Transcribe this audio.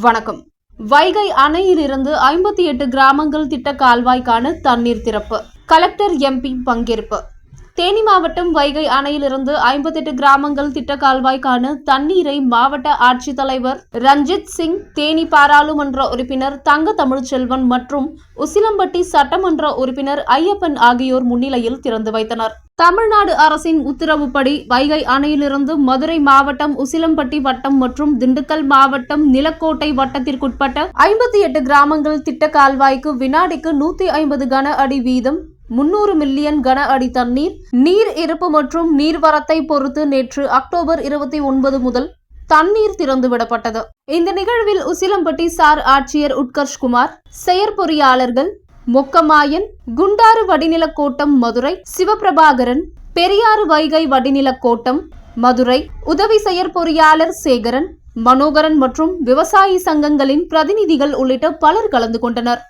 வணக்கம். வைகை அணையிலிருந்து ஐம்பத்தி எட்டு கிராமங்கள் திட்ட கால்வாய்க்கான தண்ணீர் திறப்பு. கலெக்டர் எம்பி பங்கேற்பு. தேனி மாவட்டம் வைகை அணையிலிருந்து ஐம்பத்தெட்டு கிராமங்கள் திட்ட கால்வாய்க்கான தண்ணீரை மாவட்ட ஆட்சித்தலைவர் ரஞ்சித் சிங் தேனி பாராளுமன்ற உறுப்பினர் தங்க தமிழ்ச்செல்வன் மற்றும் உசிலம்பட்டி சட்டமன்ற உறுப்பினர் ஐயப்பன் ஆகியோர் முன்னிலையில் திறந்து வைத்தனர். தமிழ்நாடு அரசின் உத்தரவுப்படி வைகை அணையிலிருந்து மதுரை மாவட்டம் உசிலம்பட்டி வட்டம் மற்றும் திண்டுக்கல் மாவட்டம் நிலக்கோட்டை வட்டத்திற்குட்பட்ட ஐம்பத்தி எட்டு கிராமங்கள் திட்ட கால்வாய்க்கு வினாடிக்கு நூத்தி ஐம்பது கன அடி வீதம் முன்னூறு மில்லியன் கன அடி தண்ணீர் நீர் இருப்பு மற்றும் நீர்வரத்தை பொறுத்து நேற்று அக்டோபர் இருபத்தி ஒன்பது முதல் தண்ணீர் திறந்துவிடப்பட்டது இந்த நிகழ்வில் உசிலம்பட்டி சார் ஆட்சியர் உட்கர்ஷ்குமார் செயற்பொறியாளர்கள் மொக்கமாயன் குண்டாறு வடிநிலக் கோட்டம் மதுரை சிவபிரபாகரன் பெரியாறு வைகை வடிநிலக் கோட்டம் மதுரை உதவி செயற்பொறியாளர் சேகரன் மனோகரன் மற்றும் விவசாயி சங்கங்களின் பிரதிநிதிகள் உள்ளிட்ட பலர் கலந்து கொண்டனர்.